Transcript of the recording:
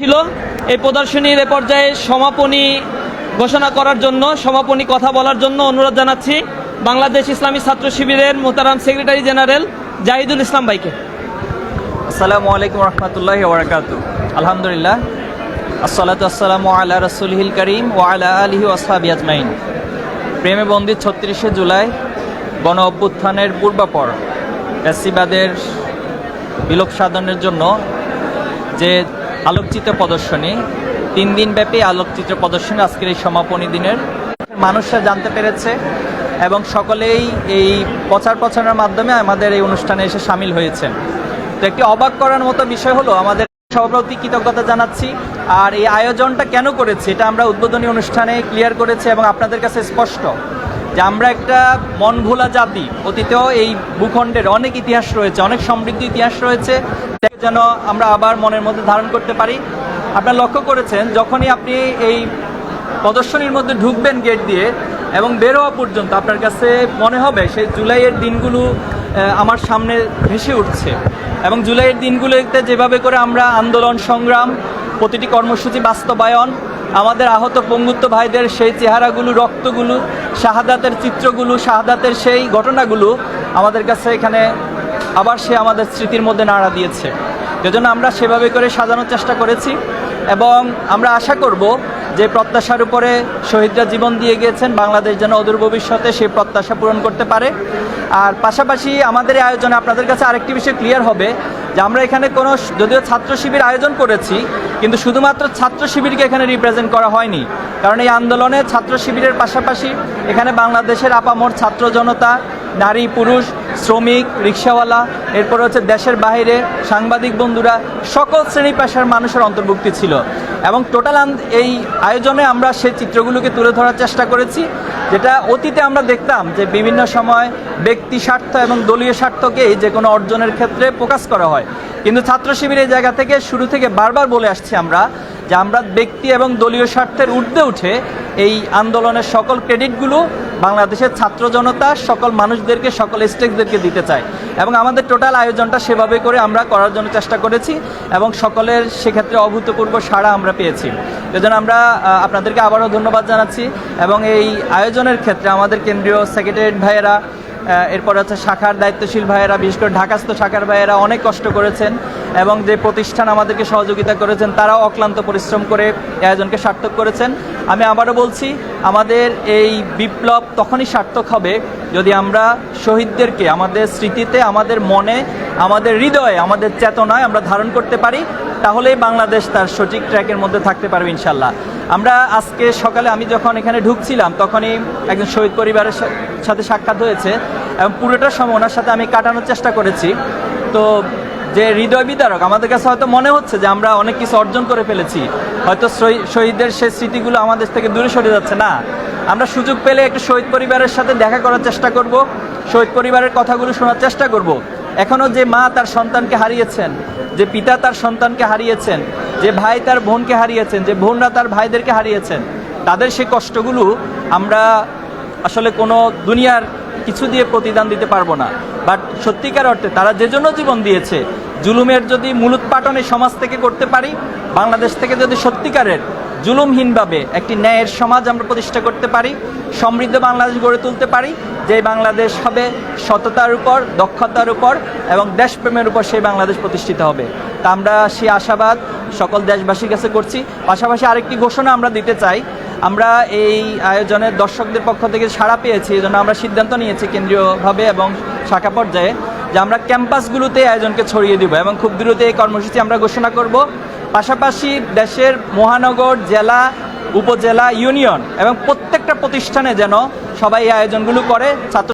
ছিল এই প্রদর্শনীর এ পর্যায়ে সমাপনী ঘোষণা করার জন্য, সমাপনী কথা বলার জন্য অনুরোধ জানাচ্ছি বাংলাদেশ ইসলামী ছাত্র শিবিরের মোতারাম সেক্রেটারি জেনারেল জাহিদুল ইসলাম ভাইকে। আসসালামু আলাইকুম রহমতুল্লাহ ওবরাকাত আলহামদুলিল্লাহ। আসসালাতু আসসালামু আলা রসুলহিল করিম ও আলা আলিহি আজমাইন। প্রেমে বন্দিত ছত্রিশে জুলাই গণ অভ্যুত্থানের পূর্বাপর। ফ্যাসিবাদের বিলোপ সাধনের জন্য যে আলোকচিত্র প্রদর্শনী। তিন দিন ব্যাপী আলোকচিত্র প্রদর্শনী আজকের এই সমাপনী দিনের। মানুষরা জানতে পেরেছে এবং সকলেই এই প্রচার প্রচারের মাধ্যমে আমাদের এই অনুষ্ঠানে এসে সামিল হয়েছেন। তো একটি অবাক করার মতো বিষয় হলো, আমাদের সভাপতি কৃতজ্ঞতা জানাচ্ছি। আর এই আয়োজনটা কেন করেছি, এটা আমরা উদ্বোধনী অনুষ্ঠানে ক্লিয়ার করেছি এবং আপনাদের কাছে স্পষ্ট। যে আমরা একটা মন ভোলা জাতি, অতীতেও এই ভূখণ্ডের অনেক ইতিহাস রয়েছে, অনেক সমৃদ্ধ ইতিহাস রয়েছে যেন আমরা আবার মনের মধ্যে ধারণ করতে পারি। আপনারা লক্ষ্য করেছেন, যখনই আপনি এই প্রদর্শনীর মধ্যে ঢুকবেন গেট দিয়ে এবং বের হওয়া পর্যন্ত, আপনার কাছে মনে হবে সেই জুলাইয়ের দিনগুলো আমার সামনে ভেসে উঠছে। এবং জুলাইয়ের দিনগুলোতে যেভাবে করে আমরা আন্দোলন সংগ্রাম, প্রতিটি কর্মসূচি বাস্তবায়ন আমাদের আহত পঙ্গুত্ব ভাইদের সেই চেহারাগুলো, রক্তগুলো, শাহাদাতের চিত্রগুলো, শাহাদাতের সেই ঘটনাগুলো আমাদের কাছে এখানে আবার সে আমাদের স্মৃতির মধ্যে নাড়া দিয়েছে। এজন্য আমরা সেভাবে করে সাজানোর চেষ্টা করেছি এবং আমরা আশা করব যে প্রত্যাশার উপরে শহীদরা জীবন দিয়ে গিয়েছেন, বাংলাদেশ যেন অদূর ভবিষ্যতে সেই প্রত্যাশা পূরণ করতে পারে। আর পাশাপাশি আমাদের এই আয়োজনে আপনাদের কাছে আরেকটি বিষয় ক্লিয়ার হবে, যে আমরা এখানে কোনো যদিও ছাত্র শিবির আয়োজন করেছি, কিন্তু শুধুমাত্র ছাত্র শিবিরকে এখানে রিপ্রেজেন্ট করা হয়নি। কারণ এই আন্দোলনে ছাত্র শিবিরের পাশাপাশি এখানে বাংলাদেশের আপামর ছাত্র জনতা, নারী, পুরুষ শ্রমিক, রিক্সাওয়ালা, এরপরে হচ্ছে দেশের বাইরে সাংবাদিক বন্ধুরা, সকল শ্রেণি পেশার মানুষের অন্তর্ভুক্তি ছিল। এবং টোটাল এই আয়োজনে আমরা সেই চিত্রগুলোকে তুলে ধরার চেষ্টা করেছি, যেটা অতীতে আমরা দেখতাম যে বিভিন্ন সময় ব্যক্তি স্বার্থ এবং দলীয় স্বার্থকেই যে কোনো অর্জনের ক্ষেত্রে প্রকাশ করা হয়। কিন্তু ছাত্র শিবিরের জায়গা থেকে শুরু থেকে বারবার বলে আসছি আমরা যে আমরা ব্যক্তি এবং দলীয় স্বার্থের ঊর্ধ্বে উঠে এই আন্দোলনের সকল ক্রেডিটগুলো বাংলাদেশের ছাত্র জনতা সকল মানুষদেরকে, সকল স্টেকদেরকে দিতে চায়। এবং আমাদের টোটাল আয়োজনটা সেভাবে করে আমরা করার জন্য চেষ্টা করেছি এবং সকলের সেক্ষেত্রে অভূতপূর্ব সাড়া আমরা পেয়েছি। এজন্য আমরা আপনাদেরকে আবারও ধন্যবাদ জানাচ্ছি এবং এই আয়োজনের ক্ষেত্রে আমাদের কেন্দ্রীয় সেক্রেটারিয়েট ভাইয়েরা এরপর হচ্ছে শাখার দায়িত্বশীল ভাইয়েরা, বিশেষ করে ঢাকাস্থ শাখার ভাইয়েরা অনেক কষ্ট করেছেন। এবং যে প্রতিষ্ঠান আমাদেরকে সহযোগিতা করেছেন, তারাও অক্লান্ত পরিশ্রম করে আয়োজনকে সার্থক করেছেন। আমি আবারও বলছি, আমাদের এই বিপ্লব তখনই সার্থক হবে যদি আমরা শহীদদেরকে, আমাদের স্মৃতিতে, আমাদের মনে, আমাদের হৃদয়ে, আমাদের চেতনায় আমরা ধারণ করতে পারি তাহলেই বাংলাদেশ তার সঠিক ট্র্যাকের মধ্যে থাকতে পারবে ইনশাল্লাহ। আমরা আজকে সকালে আমি যখন এখানে ঢুকছিলাম, তখনই একজন শহীদ পরিবারের সাথে সাক্ষাৎ হয়েছে এবং পুরোটা সময় ওনার সাথে আমি কাটানোর চেষ্টা করেছি। তো যে হৃদয় বিদারক, আমাদের কাছে হয়তো মনে হচ্ছে যে আমরা অনেক কিছু অর্জন করে ফেলেছি। হয়তো শহী- শহীদদের সেই স্মৃতিগুলো আমাদের থেকে দূরে সরে যাচ্ছে। না, আমরা সুযোগ পেলে একটু শহীদ পরিবারের সাথে দেখা করার চেষ্টা করব, শহীদ পরিবারের কথাগুলো শোনার চেষ্টা করব। এখনও যে মা তার সন্তানকে হারিয়েছেন, যে পিতা তার সন্তানকে হারিয়েছেন, যে ভাই তার বোনকে হারিয়েছেন, যে বোনরা তার ভাইদেরকে হারিয়েছেন, তাদের সেই কষ্টগুলো আমরা আসলে কোনো দুনিয়ার কিছু দিয়ে প্রতিদান দিতে পারব না। বাট সত্যিকার অর্থে তারা যে জন্য জীবন দিয়েছে, জুলুমের যদি মূলোৎপাটন এই সমাজ থেকে করতে পারি, বাংলাদেশ থেকে যদি সত্যিকারের জুলুমহীনভাবে একটি ন্যায়ের সমাজ আমরা প্রতিষ্ঠা করতে পারি, সমৃদ্ধ বাংলাদেশ গড়ে তুলতে পারি, যে বাংলাদেশ হবে সততার উপর, দক্ষতার উপর এবং দেশপ্রেমের উপর সেই বাংলাদেশ প্রতিষ্ঠিত হবে। তা আমরা সেই আশাবাদ সকল দেশবাসীর কাছে করছি। পাশাপাশি আরেকটি ঘোষণা আমরা দিতে চাই আমরা এই আয়োজনের দর্শকদের পক্ষ থেকে সাড়া পেয়েছি এই জন্য আমরা সিদ্ধান্ত নিয়েছি কেন্দ্রীয়ভাবে এবং শাখা পর্যায়ে যে আমরা ক্যাম্পাসগুলোতে আয়োজনকে ছড়িয়ে দিব এবং খুব দ্রুত এই কর্মসূচি আমরা ঘোষণা করব। পাশাপাশি দেশের মহানগর, জেলা, উপজেলা, ইউনিয়ন এবং প্রত্যেকটা প্রতিষ্ঠানে যেন সবাই এই আয়োজনগুলো করে, ছাত্র